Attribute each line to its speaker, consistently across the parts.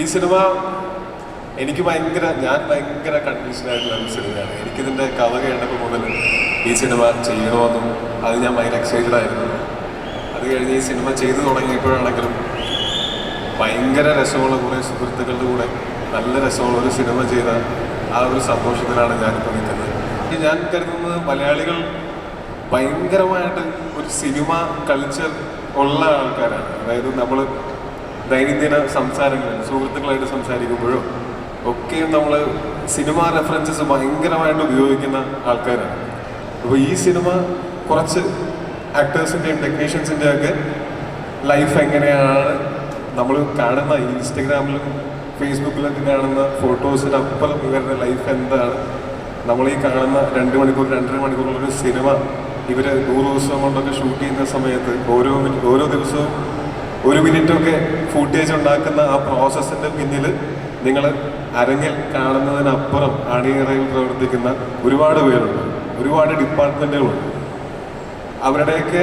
Speaker 1: ഈ സിനിമ എനിക്ക് ഭയങ്കര ഞാൻ ഭയങ്കര കൺഫ്യൂഷൻ ആയിട്ടുള്ള ഒരു സിനിമയാണ്. എനിക്കിതിന്റെ കഥ കേട്ടപ്പോൾ മുതൽ ഈ സിനിമ ചെയ്യണമെന്നും അത് ഞാൻ ഭയങ്കര എക്സൈറ്റഡ് ആയിരുന്നു. അത് കഴിഞ്ഞ് ഈ സിനിമ ചെയ്തു തുടങ്ങിയപ്പോഴാണെങ്കിലും ഭയങ്കര രസമുള്ള കുറേ സുഹൃത്തുക്കളുടെ കൂടെ നല്ല രസമുള്ള ഒരു സിനിമ ചെയ്ത ആ ഒരു സന്തോഷത്തിലാണ് ഞാനിപ്പോൾ നിൽക്കുന്നത്. ഞാൻ കരുതുന്നത് മലയാളികൾ ഭയങ്കരമായിട്ട് ഒരു സിനിമ കൾച്ചർ ഉള്ള ആൾക്കാരാണ്. അതായത് നമ്മൾ ദൈനംദിന സംസാരങ്ങളിൽ സുഹൃത്തുക്കളായിട്ട് സംസാരിക്കുമ്പോഴും ഒക്കെയും നമ്മൾ സിനിമ റെഫറൻസസ് ഭയങ്കരമായിട്ട് ഉപയോഗിക്കുന്ന ആൾക്കാരാണ്. അപ്പോൾ ഈ സിനിമ കുറച്ച് ആക്ടേഴ്സിന്റെയും ടെക്നീഷ്യൻസിന്റെയും ഒക്കെ ലൈഫ് എങ്ങനെയാണ്? നമ്മൾ കാണുന്ന ഇൻസ്റ്റഗ്രാമിലും ഫേസ്ബുക്കിലൊക്കെ കാണുന്ന ഫോട്ടോസിനപ്പുറം ഇവരുടെ ലൈഫ് എന്താണ്? നമ്മൾ ഈ കാണുന്ന രണ്ട് മണിക്കൂർ രണ്ടര മണിക്കൂറുള്ളൊരു സിനിമ ഇവർ നൂറ് ദിവസം കൊണ്ടൊക്കെ ഷൂട്ട് ചെയ്യുന്ന സമയത്ത് ഓരോ ഓരോ ദിവസവും ഒരു മിനിറ്റൊക്കെ ഫൂട്ടേജ് ഉണ്ടാക്കുന്ന ആ പ്രോസസ്സിന്റെ പിന്നിൽ നിങ്ങൾ അരങ്ങിൽ കാണുന്നതിനപ്പുറം അണിയറയിൽ പ്രവർത്തിക്കുന്ന ഒരുപാട് പേരുണ്ട്. ഒരുപാട് ഡിപ്പാർട്ട്മെന്റുകളുണ്ട് അവരുടെയൊക്കെ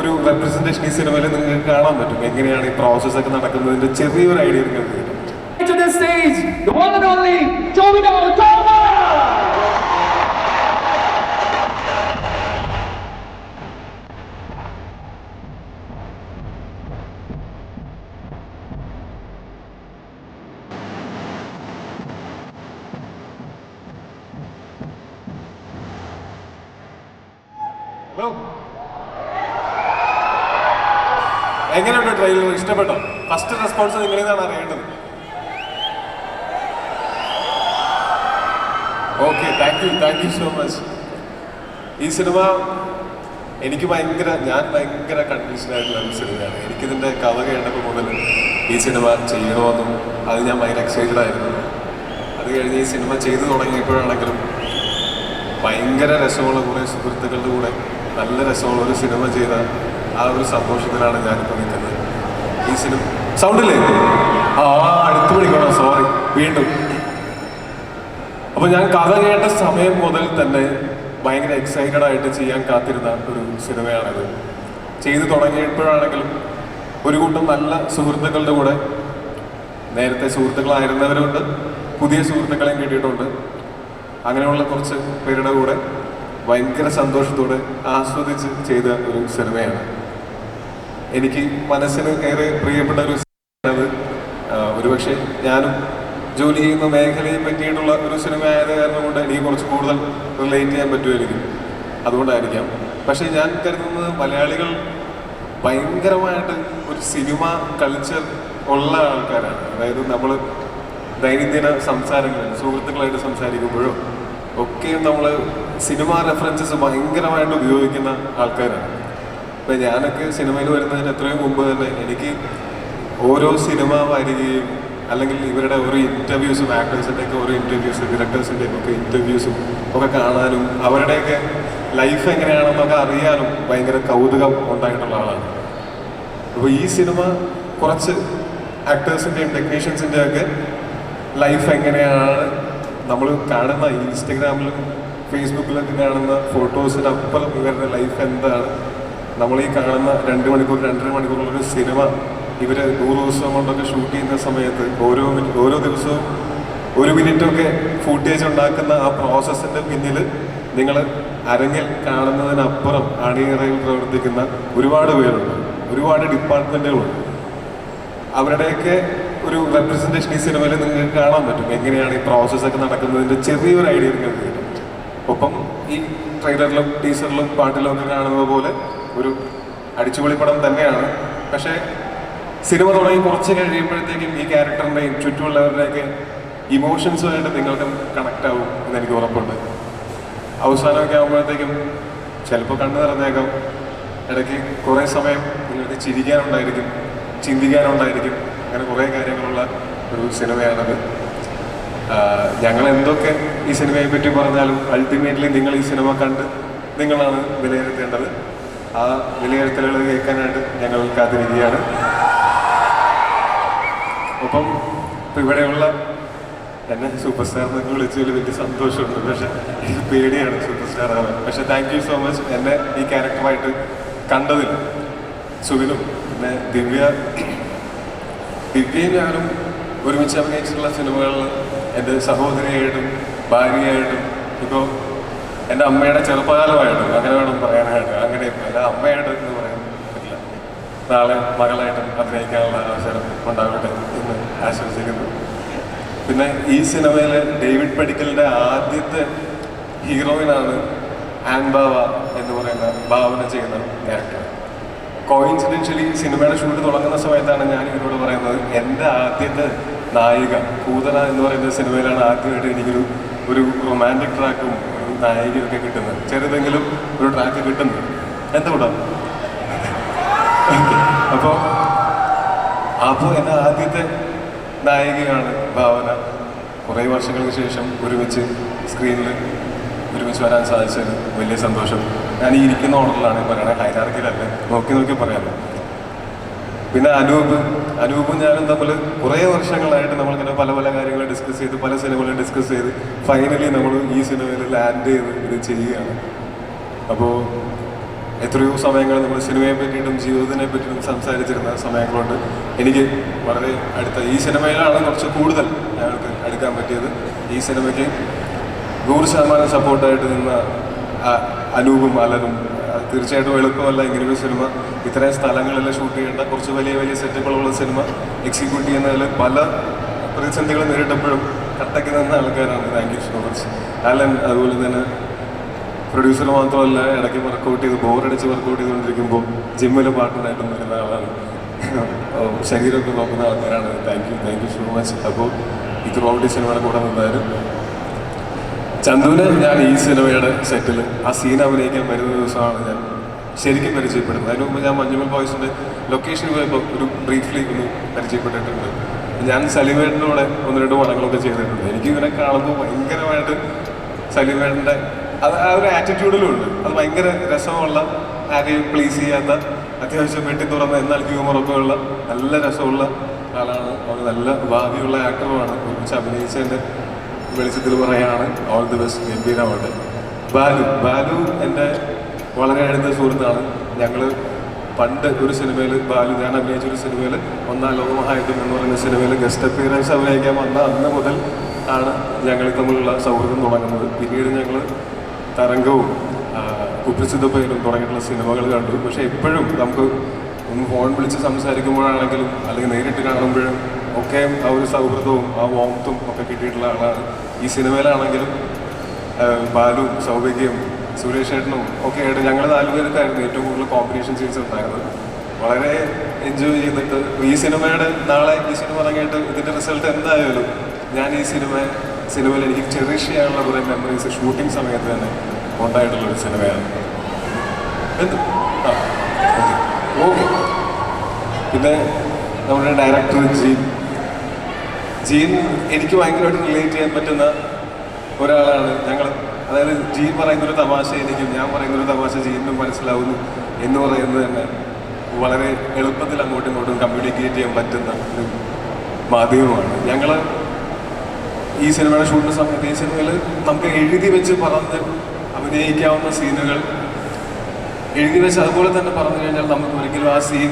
Speaker 1: ഒരു റെപ്രസെന്റേഷൻ ഈ സിനിമയിൽ നിങ്ങൾക്ക് കാണാൻ പറ്റും. എങ്ങനെയാണ് ഈ പ്രോസസ്സ് ഒക്കെ നടക്കുന്നതിന്റെ ചെറിയൊരു ഐഡിയ നിങ്ങൾക്ക് കിട്ടും. ട്രെയിലർ ഇഷ്ടപ്പെട്ടോ? ഫസ്റ്റ് റെസ്പോൺസ് നിങ്ങളിൽ നിന്നാണ് അറിയേണ്ടത്? Okay thank you thank you so much ഈ സിനിമ എനിക്ക് ഭയങ്കര ഞാൻ ഭയങ്കര കൺഫ്യൂഷനായിട്ടുള്ള സിനിമയാണ് എനിക്കിതിന്റെ കഥ കേട്ടപ്പോൾ മുതൽ ഈ സിനിമ ചെയ്യണമെന്നും അത് ഞാൻ ഭയങ്കര എക്സൈറ്റഡ് ആയിരുന്നു. അത് കഴിഞ്ഞ് ഈ സിനിമ ചെയ്തു തുടങ്ങിയപ്പോഴാണെങ്കിലും ഭയങ്കര രസമുള്ള കുറേ സുഹൃത്തുക്കളുടെ കൂടെ നല്ല രസമുള്ള ഒരു സിനിമ ചെയ്ത ആ ഒരു സന്തോഷത്തിലാണ് ഞാനിപ്പോൾ നിൽക്കുന്നത്. ഈ സിനിമ സൗണ്ടില്ലേ? ആ അടുത്ത് വിളിക്കണം സോറി വീണ്ടും. അപ്പൊ ഞാൻ കഥ കേട്ട സമയം മുതൽ തന്നെ ഭയങ്കര എക്സൈറ്റഡ് ആയിട്ട് ചെയ്യാൻ കാത്തിരുന്ന ഒരു സിനിമയാണിത്. ചെയ്തു തുടങ്ങിയപ്പോഴാണെങ്കിലും ഒരു കൂട്ടം നല്ല സുഹൃത്തുക്കളുടെ കൂടെ നേരത്തെ സുഹൃത്തുക്കളായിരുന്നവരുണ്ട്. പുതിയ സുഹൃത്തുക്കളെയും കിട്ടിയിട്ടുണ്ട്. അങ്ങനെയുള്ള കുറച്ച് പേരുടെ കൂടെ ഭയങ്കര സന്തോഷത്തോടെ ആസ്വദിച്ച് ചെയ്ത ഒരു സിനിമയാണ്. എനിക്ക് മനസ്സിന് ഏറെ പ്രിയപ്പെട്ട ഒരു സിനിമയാണത് ഒരുപക്ഷെ ഞാനും ജോലി ചെയ്യുന്ന മേഖലയെ പറ്റിയിട്ടുള്ള ഒരു സിനിമ ആയത് കാരണം കൊണ്ട് എനിക്ക് കുറച്ച് കൂടുതൽ റിലേറ്റ് ചെയ്യാൻ പറ്റുമായിരിക്കും. അതുകൊണ്ടായിരിക്കാം. പക്ഷേ ഞാൻ കരുതുന്നത് മലയാളികൾ ഭയങ്കരമായിട്ട് ഒരു സിനിമ കൾച്ചർ ഉള്ള ആൾക്കാരാണ്. അതായത് നമ്മൾ ദൈനംദിന സംസാരങ്ങളിൽ സുഹൃത്തുക്കളായിട്ട് സംസാരിക്കുമ്പോഴും ഒക്കെയും നമ്മൾ സിനിമ റെഫറൻസസ് ഭയങ്കരമായിട്ട് ഉപയോഗിക്കുന്ന ആൾക്കാരാണ്. ഇപ്പം ഞാനൊക്കെ സിനിമയിൽ വരുന്നതിന് എത്രയും മുമ്പ് തന്നെ എനിക്ക് ഓരോ സിനിമ വരികയും അല്ലെങ്കിൽ ഇവരുടെ ഓരോ ഇന്റർവ്യൂസും ആക്ടേഴ്സിന്റെ ഒക്കെ ഓരോ ഇന്റർവ്യൂസും ഡയറക്ടേഴ്സിന്റെ ഒക്കെ ഇന്റർവ്യൂസും ഒക്കെ കാണാനും അവരുടെയൊക്കെ ലൈഫ് എങ്ങനെയാണെന്നൊക്കെ അറിയാനും ഭയങ്കര കൗതുകം ഉണ്ടായിട്ടുള്ള ആളാണ്. അപ്പോൾ ഈ സിനിമ കുറച്ച് ആക്ടേഴ്സിന്റെയും ടെക്നീഷ്യൻസിന്റെ ഒക്കെ ലൈഫ് എങ്ങനെയാണ്? നമ്മൾ കാണുന്ന ഇൻസ്റ്റഗ്രാമിലും ഫേസ്ബുക്കിലൊക്കെ കാണുന്ന ഫോട്ടോസിനപ്പുറം ഇവരുടെ ലൈഫ് എന്താണ്? നമ്മൾ ഈ കാണുന്ന രണ്ട് മണിക്കൂർ രണ്ടര മണിക്കൂറുള്ള ഒരു സിനിമ ഇവർ നൂറ് ദിവസം കൊണ്ടൊക്കെ ഷൂട്ട് ചെയ്യുന്ന സമയത്ത് ഓരോ ഓരോ ദിവസവും ഒരു മിനിറ്റൊക്കെ ഫുട്ടേജ് ഉണ്ടാക്കുന്ന ആ പ്രോസസ്സിന്റെ പിന്നിൽ നിങ്ങൾ അരങ്ങിൽ കാണുന്നതിനപ്പുറം അണിയറയിൽ പ്രവർത്തിക്കുന്ന ഒരുപാട് പേരുണ്ട്. ഒരുപാട് ഡിപ്പാർട്ട്മെന്റുകളുണ്ട് അവരുടെയൊക്കെ ഒരു റെപ്രസെന്റേഷൻ ഈ സിനിമയിൽ നിങ്ങൾക്ക് കാണാൻ പറ്റും. എങ്ങനെയാണ് ഈ പ്രോസസ്സൊക്കെ നടക്കുന്നതിന്റെ ചെറിയൊരു ഐഡിയ നിങ്ങൾക്ക് കിട്ടും. ഒപ്പം ഈ ട്രെയിലറിലും ടീസറിലും പാട്ടിലും ഒക്കെ കാണുന്നത് പോലെ ഒരു അടിച്ചുപൊളി പടം തന്നെയാണ്. പക്ഷേ സിനിമ തുടങ്ങി കുറച്ച് കഴിയുമ്പോഴത്തേക്കും ഈ ക്യാരക്ടറിന്റെയും ചുറ്റുമുള്ളവരുടെയൊക്കെ ഇമോഷൻസുമായിട്ട് നിങ്ങൾക്ക് കണക്റ്റ് ആവും എന്ന് എനിക്ക് ഉറപ്പുണ്ട്. അവസാനമൊക്കെ ആകുമ്പോഴത്തേക്കും ചിലപ്പോൾ കണ്ണു നിറഞ്ഞേക്കാം. ഇടയ്ക്ക് കുറേ സമയം നിങ്ങൾക്ക് ചിരിക്കാനുണ്ടായിരിക്കും ചിന്തിക്കാനുണ്ടായിരിക്കും. അങ്ങനെ കുറേ കാര്യങ്ങളുള്ള ഒരു സിനിമയാണത്. ഞങ്ങൾ എന്തൊക്കെ ഈ സിനിമയെ പറ്റി പറഞ്ഞാലും അൾട്ടിമേറ്റ്ലി നിങ്ങൾ ഈ സിനിമ കണ്ട് നിങ്ങളാണ് വിലയിരുത്തേണ്ടത്. ആ വിലയിരുത്തലുകൾ കേൾക്കാനായിട്ട് ഞങ്ങൾ കാത്തിരിക്കുകയാണ്. ഒപ്പം ഇപ്പം ഇവിടെയുള്ള എന്നെ സൂപ്പർ സ്റ്റാർ എന്നൊക്കെ വിളിച്ചതിൽ വലിയ സന്തോഷമുണ്ട്. പക്ഷെ എനിക്ക് പേടിയാണ് സൂപ്പർ സ്റ്റാർ ആവാൻ. പക്ഷെ താങ്ക് യു സോ മച്ച് എന്നെ ഈ ക്യാരക്ടറായിട്ട് കണ്ടതിൽ സുവിനും പിന്നെ ദിവ്യ ദിവ്യയും ഞാനും ഒരുമിച്ച് അഭിനയിച്ചിട്ടുള്ള സിനിമകളിൽ എന്റെ സഹോദരിയായിട്ടും ഭാര്യയായിട്ടും ഇപ്പോൾ എന്റെ അമ്മയുടെ ചെറുപ്പകാലമായിട്ട് അങ്ങനെ വേണം പറയാനായിട്ട്. അങ്ങനെ എന്റെ അമ്മയായിട്ട് എന്ന് പറയാൻ പറ്റില്ല. നാളെ മകളായിട്ട് അഭിനയിക്കാനുള്ള അവസരം ഉണ്ടാവട്ടെ എന്ന് ആശംസിക്കുന്നു. പിന്നെ ഈ സിനിമയിൽ ഡേവിഡ് പടിക്കലിന്റെ ആദ്യത്തെ ഹീറോയിനാണ് ആൻ ബാവ എന്ന് പറയുന്ന ഭാവന ചെയ്യുന്ന ക്യാരക്ടർ. കോയിൻസിഡൻഷ്യലി സിനിമയുടെ ഷൂട്ട് തുടങ്ങുന്ന സമയത്താണ് ഞാൻ ഇവരോട് പറയുന്നത് എന്റെ ആദ്യത്തെ നായിക പൂതന എന്ന് പറയുന്ന സിനിമയിലാണ് ആദ്യമായിട്ട് എനിക്കൊരു ഒരു റൊമാന്റിക് ട്രാക്കും നായികയൊക്കെ കിട്ടുന്നത്. ചെറുതെങ്കിലും ഒരു ട്രാക്ക് കിട്ടുന്നത് എന്തുകൊണ്ടാണ് അപ്പോൾ അപ്പോൾ എന്റെ ആദ്യത്തെ നായികയാണ് ഭാവന. കുറേ വർഷങ്ങൾക്ക് ശേഷം ഒരുമിച്ച് സ്ക്രീനിൽ ഒരുമിച്ച് വരാൻ സാധിച്ചത് വലിയ സന്തോഷം. ഞാൻ ഈ ഇരിക്കുന്ന ഓർഡറിലാണ് പറയണത് ഹൈരാർക്കിലല്ല നോക്കി നോക്കി പറയാമല്ലോ പിന്നെ അനൂപ് അനൂപും ഞാനും തമ്മിൽ കുറേ വർഷങ്ങളായിട്ട് നമ്മളിങ്ങനെ പല പല കാര്യങ്ങൾ ഡിസ്കസ് ചെയ്ത് പല സിനിമകളും ഡിസ്കസ് ചെയ്ത് ഫൈനലി നമ്മൾ ഈ സിനിമയിൽ ലാൻഡ് ചെയ്ത് ഇത് ചെയ്യുകയാണ്. അപ്പോൾ എത്രയോ സമയങ്ങൾ നമ്മൾ സിനിമയെ പറ്റിയിട്ടും ജീവിതത്തിനെ പറ്റിയിട്ടും സംസാരിച്ചിരുന്ന സമയങ്ങളുണ്ട്. എനിക്ക് വളരെ അടുത്ത ഈ സിനിമയിലാണ് കുറച്ച് കൂടുതൽ ഞങ്ങൾക്ക് എടുക്കാൻ പറ്റിയത്. ഈ സിനിമയ്ക്ക് നൂറ് ശതമാനം സപ്പോർട്ടായിട്ട് നിന്ന അനൂപും അലനും തീർച്ചയായിട്ടും എളുപ്പമല്ല. ഇങ്ങനൊരു സിനിമ ഇത്രയും സ്ഥലങ്ങളിൽ ഷൂട്ട് ചെയ്യേണ്ട കുറച്ച് വലിയ വലിയ സെറ്റപ്പുകളുള്ള സിനിമ എക്സിക്യൂട്ട് ചെയ്യുന്നതിൽ പല പ്രതിസന്ധികൾ നേരിട്ടപ്പോഴും കട്ടയ്ക്ക് നിന്ന ആൾക്കാരാണ്. Thank you so much Alan അതുപോലെ തന്നെ പ്രൊഡ്യൂസർ മാത്രമല്ല ഇടയ്ക്ക് വർക്കൗട്ട് ചെയ്ത് ബോറടിച്ച് വർക്കൗട്ട് ചെയ്തുകൊണ്ടിരിക്കുമ്പോൾ ജിമ്മിൽ പാർട്ട്ണറായിട്ടും വരുന്ന ആളാണ് ശരീരമൊക്കെ നോക്കുന്ന ആൾക്കാരാണ്. Thank you thank you so much അപ്പോൾ ഈ ത്രൂ ഔട്ട് സിനിമയുടെ കൂടെ നിന്നാലും ചന്തുവിനെ ഞാൻ ഈ സിനിമയുടെ സെറ്റിൽ ആ സീൻ അഭിനയിക്കാൻ വരുന്ന ദിവസമാണ് ഞാൻ ശരിക്കും പരിചയപ്പെടുന്നത്. അതിനു മുമ്പ് ഞാൻ മഞ്ഞുമൽ ബോയ്സിന്റെ ലൊക്കേഷനിൽ പോയപ്പോൾ ഒരു ബ്രീഫ്ലി ഒന്ന് പരിചയപ്പെട്ടിട്ടുണ്ട്. ഞാൻ സലിവേട്ടന്റെ ഒന്ന് രണ്ട് പടങ്ങളൊക്കെ ചെയ്തിട്ടുണ്ട്. എനിക്ക് ഇവനെ കാണുമ്പോൾ ഭയങ്കരമായിട്ട് സലിവേട്ടന്റെ അത് ആ ഒരു ആറ്റിറ്റ്യൂഡിലും ഉണ്ട്. അത് ഭയങ്കര രസമുള്ള ആരെയും പ്ലീസ് ചെയ്യാത്ത അത്യാവശ്യം വെട്ടി തുറന്ന എന്നാൽ ഹ്യൂമറൊക്കെ ഉള്ള നല്ല രസമുള്ള ആളാണ്. അവർ നല്ല ഭാവിയുള്ള ആക്ടറുമാണ് ഒരുമിച്ച് അഭിനയിച്ചതിന്റെ വെളിച്ചത്തിൽ പറയാണ് ഓൾ ദി ബെസ്റ്റ് ഗംഭീരമാവട്ടെ ബാലു ബാലു എന്റെ വളരെ അടുത്ത സുഹൃത്താണ്. ഞങ്ങൾ പണ്ട് ഒരു സിനിമയിൽ ബാലു ഞാൻ അഭിനയിച്ച ഒരു സിനിമയിൽ ഒന്നാം ലോകമഹായുദ്ധം എന്ന് പറയുന്ന സിനിമയിൽ ഗസ്റ്റ് അപ്പിയറൻസ് അഭിനയിക്കാൻ വന്ന അന്ന് മുതൽ ആണ് ഞങ്ങൾ തമ്മിലുള്ള സൗഹൃദം തുടങ്ങുന്നത്. പിന്നീട് ഞങ്ങൾ തരംഗവും കുപ്രസിദ്ധ പേരും തുടങ്ങിയിട്ടുള്ള സിനിമകൾ കണ്ടു. പക്ഷേ എപ്പോഴും നമുക്ക് ഒന്ന് ഫോൺ വിളിച്ച് സംസാരിക്കുമ്പോഴാണെങ്കിലും അല്ലെങ്കിൽ നേരിട്ട് കാണുമ്പോഴും ഒക്കെ ആ ഒരു സൗഹൃദവും ആ വോമത്തും ഒക്കെ കിട്ടിയിട്ടുള്ള ആളാണ്. ഈ സിനിമയിലാണെങ്കിലും ബാലു സൗഭികയും സുരേഷ് ഏട്ടനും ഒക്കെ ആയിട്ട് ഞങ്ങൾ നാലുപേർക്കായിരുന്നു ഏറ്റവും കൂടുതൽ കോമ്പിനേഷൻ സീൻസ് ഉണ്ടായിരുന്നത്. വളരെ എൻജോയ് ചെയ്തിട്ട് ഈ സിനിമയുടെ നാളെ ഈ സിനിമ ഇറങ്ങിയിട്ട് ഇതിന്റെ റിസൾട്ട് എന്തായാലും ഞാൻ ഈ സിനിമ സിനിമയിൽ എനിക്ക് ചെറിഷ് ചെയ്യാനുള്ള കുറേ മെമ്മറീസ് ഷൂട്ടിംഗ് സമയത്ത് തന്നെ ഉണ്ടായിട്ടുള്ള ഒരു സിനിമയാണ്. എന്ത്? ഓക്കെ. പിന്നെ നമ്മുടെ ഡയറക്ടർ ജീൻ. ജീൻ എനിക്ക് ഭയങ്കരമായിട്ട് റിലേറ്റ് ചെയ്യാൻ പറ്റുന്ന ഒരാളാണ് ഞങ്ങൾ. അതായത് ജീൻ പറയുന്നൊരു തമാശ എനിക്കും ഞാൻ പറയുന്നൊരു തമാശ ജീനും മനസ്സിലാവുന്നു എന്ന് പറയുന്നത് തന്നെ വളരെ എളുപ്പത്തിൽ അങ്ങോട്ടും ഇങ്ങോട്ടും കമ്മ്യൂണിക്കേറ്റ് ചെയ്യാൻ പറ്റുന്ന ഒരു മാധ്യമമാണ്. ഞങ്ങൾ ഈ സിനിമയുടെ ഷൂട്ടിന് സമയത്ത് ഈ സിനിമയിൽ നമുക്ക് എഴുതി വെച്ച് പറഞ്ഞ് അഭിനയിക്കാവുന്ന സീനുകൾ എഴുതി വെച്ച് അതുപോലെ തന്നെ പറഞ്ഞു കഴിഞ്ഞാൽ നമുക്ക് ഒരിക്കലും ആ സീൻ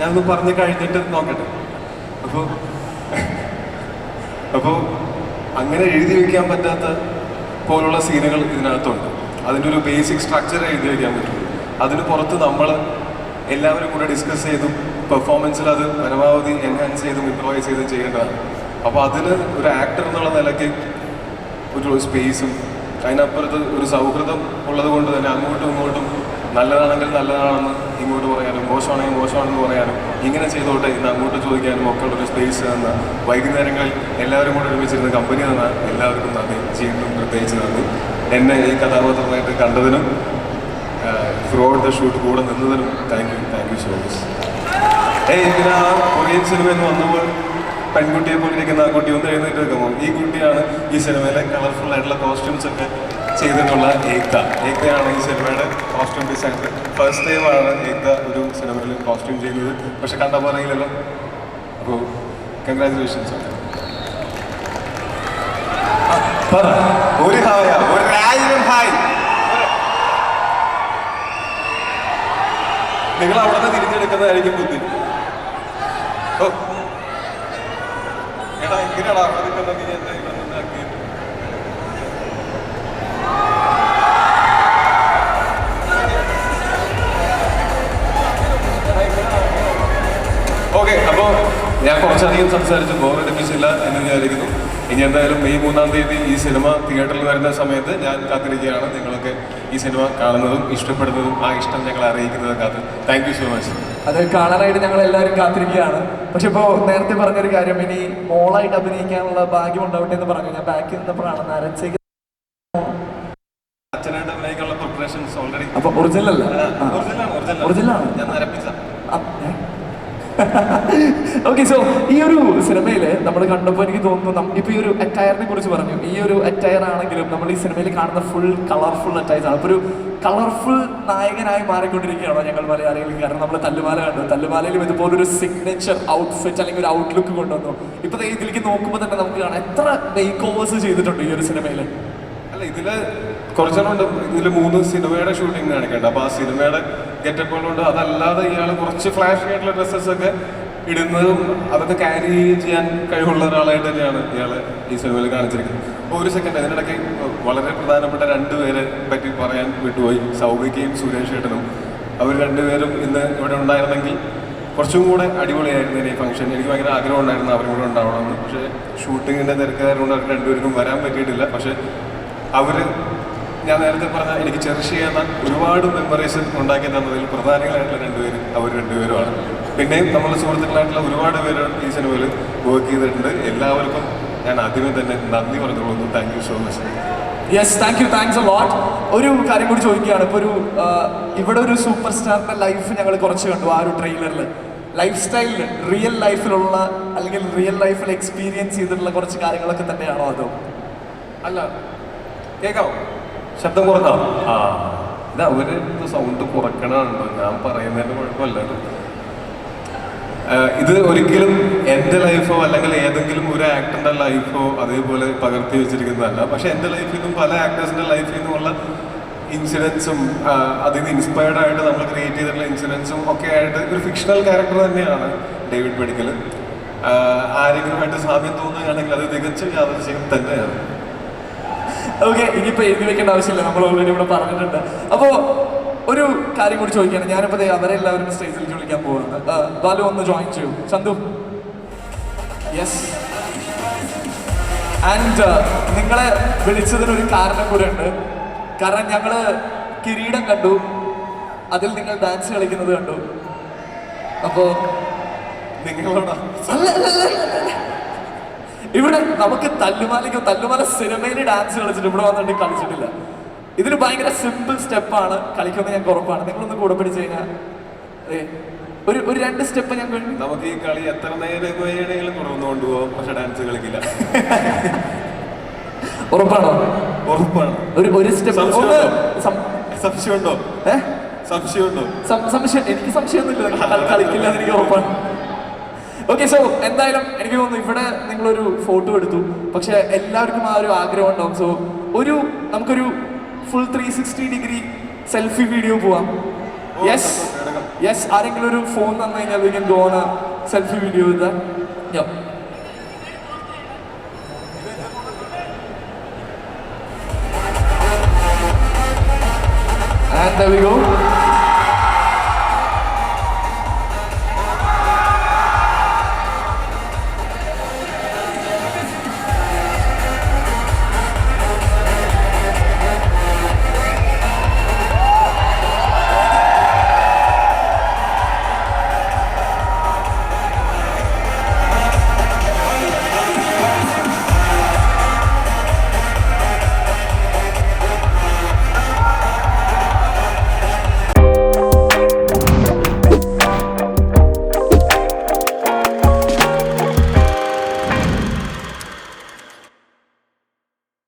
Speaker 1: ഞാനൊന്ന് പറഞ്ഞു കഴിഞ്ഞിട്ട് നോക്കട്ടെ. അപ്പോൾ അപ്പോൾ അങ്ങനെ എഴുതി വെക്കാൻ പറ്റാത്ത പോലുള്ള സീനുകൾ ഇതിനകത്തുണ്ട്. അതിന്റെ ഒരു ബേസിക് സ്ട്രക്ചർ എഴുതി വെക്കാൻ പറ്റും അതിന് പുറത്ത് നമ്മൾ എല്ലാവരും കൂടെ ഡിസ്കസ് ചെയ്തും പെർഫോമൻസിൽ അത് പരമാവധി എൻഹാൻസ് ചെയ്തും ഇംപ്രൂവൈസ് ചെയ്തും ചെയ്യേണ്ടതാണ്. അപ്പോൾ അതിന് ഒരു ആക്ടർ എന്നുള്ള നിലയ്ക്ക് ഒരു സ്പേസും അതിനപ്പുറത്ത് ഒരു സൗഹൃദം ഉള്ളത് കൊണ്ട് തന്നെ അങ്ങോട്ടും ഇങ്ങോട്ടും നല്ലതാണെങ്കിൽ നല്ലതാണെന്ന് ഇങ്ങോട്ട് പറയാനും മോശമാണെങ്കിൽ മോശമാണെന്ന് പറയാനും ഇങ്ങനെ ചെയ്തോട്ടെ ഇന്ന് അങ്ങോട്ട് ചോദിക്കാനും ഒക്കെ ഉള്ളൊരു സ്പേസ് തന്ന വൈകുന്നേരങ്ങളിൽ എല്ലാവരും കൂടെ ഒരുമിച്ചിരുന്ന കമ്പനി തന്ന എല്ലാവർക്കും നന്ദി. ജീവനും പ്രത്യേകിച്ച് നന്ദി. എന്നെ ഈ കഥാപാത്രമായിട്ട് കണ്ടതിനും ത്രൂ ഔട്ട് ദ ഷൂട്ട് കൂടെ നിന്നതിനും thank you thank you so much ഏയ് പിന്നെ ആ കൊറിയൻ സിനിമയിൽ നിന്ന് വന്നപ്പോൾ പെൺകുട്ടിയെ പോലെ ഇരിക്കുന്ന ആ കുട്ടി ഒന്ന് എഴുന്നേറ്റ് ഈ കുട്ടിയാണ് ഈ സിനിമയിലെ കളർഫുൾ ആയിട്ടുള്ള കോസ്റ്റ്യൂംസ് ഒക്കെ ചെയ്തിട്ടുള്ള ഏക്ത. ഏക്തയാണ് ഈ സിനിമയുടെ കോസ്റ്റ്യൂം ഡിസൈനർ ഫസ്റ്റ് ടൈമാണ് ഏക്ത ഒരു സിനിമയിൽ കോസ്റ്റ്യൂം ചെയ്യുന്നത്. പക്ഷെ കണ്ട അറിയില്ലല്ലോ അപ്പോൾ കൺഗ്രാചുലേഷൻസ് ഒരു ഹായ ഒരായിരം ഹായ്. നിങ്ങൾ അവിടെ നിന്ന് തിരിച്ചെടുക്കുന്നതായിരിക്കും ബുദ്ധി. ഓ എങ്ങനെയാടാ അതൊക്കെ ഇവിടെ ഓക്കെ അപ്പോൾ ഞാൻ കുറച്ചധികം സംസാരിച്ച് ബോറടിപ്പിച്ചില്ല എന്ന് വിചാരിക്കുന്നു. ഇനി എന്തായാലും മെയ് മൂന്നാം തീയതി ഈ സിനിമ തിയേറ്ററിൽ വരുന്ന സമയത്ത് ഞാൻ കാത്തിരിക്കുകയാണ്. നിങ്ങളൊക്കെ ഈ സിനിമ കാണുന്നതും ഇഷ്ടപ്പെടുന്നതും ആ ഇഷ്ടം ഞങ്ങൾ അറിയിക്കുന്നതും കാത്ത്. താങ്ക് യു സോ മച്ച്
Speaker 2: അത് കാണാനായിട്ട് ഞങ്ങൾ എല്ലാവരും കാത്തിരിക്കുകയാണ്. പക്ഷെ ഇപ്പോൾ നേരത്തെ പറഞ്ഞൊരു കാര്യം ഇനി മോളായിട്ട് അഭിനയിക്കാനുള്ള ഭാഗ്യം ഉണ്ടാവട്ടെ എന്ന് പറഞ്ഞു. ഞാൻ ബാക്കി നിന്നപ്പോഴാണ് നരച്ചേക്ക്
Speaker 1: അച്ഛനായിട്ട് അഭിനയിക്കാനുള്ള പ്രിപ്പറേഷൻസ് ഓൾറെഡി
Speaker 2: അപ്പൊ ഒറിജിനൽ അല്ല ആ.
Speaker 1: ഒറിജിനലാണ്
Speaker 2: Original
Speaker 1: ഒറിജിനൽ
Speaker 2: ആണ്?
Speaker 1: ഞാൻ നരപ്പിച്ച
Speaker 2: ഓക്കെ സോ ഈ ഒരു സിനിമയിൽ നമ്മൾ കണ്ടപ്പോൾ എനിക്ക് തോന്നുന്നു ഇപ്പൊ ഈ ഒരു അറ്റയറിനെ കുറിച്ച് പറഞ്ഞു. ഈ ഒരു അറ്റയർ ആണെങ്കിലും നമ്മൾ ഈ സിനിമയിൽ കാണുന്ന ഫുൾ കളർഫുൾ അറ്റയർസ് ആണ്. അപ്പൊ ഒരു കളർഫുൾ നായകനായി മാറിക്കൊണ്ടിരിക്കുകയാണോ ഞങ്ങൾ മലയാളികൾ കാരണം നമ്മൾ തല്ലുമാല കണ്ടു. തല്ലുമാലയിലും ഇതുപോലൊരു സിഗ്നേച്ചർ ഔട്ട്ഫിറ്റ് അല്ലെങ്കിൽ ഒരു ഔട്ട്ലുക്ക് കൊണ്ടുവന്നു. ഇപ്പൊ ഇതിലേക്ക് നോക്കുമ്പോൾ തന്നെ നമുക്ക് കാണാം. എത്ര മേക്ക് ഓവേഴ്സ് ചെയ്തിട്ടുണ്ട് ഈ ഒരു സിനിമയിൽ
Speaker 1: അല്ല ഇതിൽ കുറച്ചെണ്ണമുണ്ട് ഇതിൽ മൂന്ന് സിനിമയുടെ ഷൂട്ടിംഗ് കാണിക്കണ്ട. അപ്പൊ ആ സിനിമയുടെ ഗെറ്റപ്പുകളുണ്ട് അതല്ലാതെ ഇയാൾ കുറച്ച് ഫ്ലാഷ് ആയിട്ടുള്ള ഡ്രസ്സസ് ഒക്കെ ഇടുന്നതും അതൊക്കെ ക്യാരി ചെയ്യാൻ കഴിവുള്ള ഒരാളായിട്ട് തന്നെയാണ് ഇയാൾ ഈ സിനിമയിൽ കാണിച്ചിരിക്കുന്നത്. ഒരു സെക്കൻഡ് അതിനിടയ്ക്ക് വളരെ പ്രധാനപ്പെട്ട രണ്ടുപേരെ പറ്റി പറയാൻ വിട്ടുപോയി. സൗഭികയും സുരേഷ് ഏട്ടനും. അവർ രണ്ടുപേരും ഇന്ന് ഇവിടെ ഉണ്ടായിരുന്നെങ്കിൽ കുറച്ചും കൂടെ അടിപൊളിയായിരുന്നു ഈ ഫംഗ്ഷൻ എനിക്ക് ഭയങ്കര ആഗ്രഹം ഉണ്ടായിരുന്നു അവരും കൂടെ ഉണ്ടാവണമെന്ന്. പക്ഷേ ഷൂട്ടിങ്ങിന്റെ തിരക്കുകാരുകൊണ്ട് അവർ രണ്ടുപേർക്കും വരാൻ പറ്റിയിട്ടില്ല. പക്ഷേ അവർ ഞാൻ നേരത്തെ പറഞ്ഞ എനിക്ക് ചെറിഷ് ചെയ്യുന്ന ഒരുപാട് മെമ്മറീസ് ഉണ്ടാക്കി തന്നതിൽ പ്രധാനികളായിട്ടുള്ള രണ്ടുപേരും അവർ രണ്ടുപേരുമാണ്. പിന്നെയും നമ്മൾ സുഹൃത്തുക്കളായിട്ടുള്ള ഒരുപാട് പേര് ഈ സിനിമയിൽ വർക്ക് ചെയ്തിട്ടുണ്ട്. എല്ലാവർക്കും ഞാൻ ആദ്യമേ തന്നെ നന്ദി പറഞ്ഞുകൊള്ളുന്നു. Thank you so much
Speaker 2: yes thank you thanks a lot ഒരു കാര്യം കൂടി ചോദിക്കുകയാണ്. ഇപ്പോൾ ഒരു ഇവിടെ ഒരു സൂപ്പർ സ്റ്റാറിന്റെ ലൈഫ് ഞങ്ങൾ കുറച്ച് കണ്ടു. ആ ഒരു ട്രെയിലറിൽ ലൈഫ് സ്റ്റൈലിൽ റിയൽ ലൈഫിലുള്ള അല്ലെങ്കിൽ റിയൽ ലൈഫിൽ എക്സ്പീരിയൻസ് ചെയ്തിട്ടുള്ള കുറച്ച് കാര്യങ്ങളൊക്കെ തന്നെയാണോ അതോ?
Speaker 1: അല്ല കേൾക്കാവോ ശബ്ദം കുറക്കാം. ആ ഇത് അവർ സൗണ്ട് കുറക്കണുണ്ടോ ഞാൻ പറയുന്നതിന് കുഴപ്പമില്ല ഇത്. ഒരിക്കലും എന്റെ ലൈഫോ അല്ലെങ്കിൽ ഏതെങ്കിലും ഒരു ആക്ടറിന്റെ ലൈഫോ അതേപോലെ പകർത്തി വെച്ചിരിക്കുന്നതല്ല. പക്ഷെ എന്റെ ലൈഫിൽ നിന്നും പല ആക്ടേഴ്സിന്റെ ലൈഫിൽ നിന്നുമുള്ള ഇൻസിഡൻസും അതിൽ നിന്ന് ഇൻസ്പയർഡ് ആയിട്ട് നമ്മൾ ക്രിയേറ്റ് ചെയ്തിട്ടുള്ള ഇൻസിഡൻസും ഒക്കെ ആയിട്ട് ഒരു ഫിക്ഷണൽ ക്യാരക്ടർ തന്നെയാണ് ഡേവിഡ് മെഡിക്കൽ ആരെങ്കിലുമായിട്ട് സാമ്യം തോന്നുകയാണെങ്കിൽ അത് തികച്ചും യാദൃശ്യം തന്നെയാണ്.
Speaker 2: ഓക്കെ ഇനിയിപ്പോൾ എഴുതി വെക്കേണ്ട ആവശ്യമില്ല. നമ്മൾ ഓൾറെഡി ഇവിടെ പറഞ്ഞിട്ടുണ്ട്. അപ്പോൾ ഒരു കാര്യം കൂടി ചോദിക്കുകയാണ് ഞാനിപ്പോൾ അവരെ എല്ലാവരും സ്റ്റേജിലേക്ക് വിളിക്കാൻ പോകുന്നത്. ബാലു ഒന്ന് ജോയിൻ ചെയ്യൂ. ചന്തു. യെസ് ആൻഡ് നിങ്ങളെ വിളിച്ചതിനൊരു കാരണം കൂടെ ഉണ്ട്. കാരണം ഞങ്ങൾ കിരീടം കണ്ടു. അതിൽ നിങ്ങൾ ഡാൻസ് കളിക്കുന്നത് കണ്ടു. അപ്പോൾ
Speaker 1: നിങ്ങളോടാ
Speaker 2: അല്ല, അല്ല, അല്ല, അല്ല. ഇവിടെ നമുക്ക് തല്ലുമാലയ്ക്കോ തല്ലുമാല സിനിമയിൽ ഡാൻസ് കളിച്ചിട്ട് ഇവിടെ വന്നിട്ട് കളിച്ചിട്ടില്ല. ഇതിന് ഭയങ്കര സിമ്പിൾ സ്റ്റെപ്പാണ് കളിക്കുന്നത് ഞങ്ങൾക്ക് ഉറപ്പാണ്. നിങ്ങളൊന്ന് കൂടെ പിടിച്ചു കഴിഞ്ഞാൽ ഒരു ഒരു രണ്ട് സ്റ്റെപ്പ് ഞങ്ങൾ
Speaker 1: നമുക്ക് ഈ കളി എത്ര നേരം തുടർന്നു കൊണ്ടുപോകാം പക്ഷെ ഡാൻസ് കളിക്കില്ല.
Speaker 2: ഉറപ്പാണോ?
Speaker 1: ഉറപ്പാണ്.
Speaker 2: ഒരു ഒരു സ്റ്റെപ്പ്
Speaker 1: സംശയമുണ്ടോ? സംശയമുണ്ടോ?
Speaker 2: സംശയം എനിക്ക് സംശയമൊന്നുമില്ല. കളിക്കില്ല എനിക്ക് ഉറപ്പാണ്. ഓക്കെ സോ എന്തായാലും എനിക്ക് തോന്നുന്നു ഇവിടെ നിങ്ങളൊരു ഫോട്ടോ എടുത്തു. പക്ഷെ എല്ലാവർക്കും ആ ഒരു ആഗ്രഹം ഉണ്ടാവും. സോ ഒരു നമുക്കൊരു full three sixty degree selfie video പോവാം. യെസ് യെസ് ആരെങ്കിലും ഒരു ഫോൺ തന്നു കഴിഞ്ഞാൽ വി ഓൺ സെൽഫി വീഡിയോ ഇത് And there we go.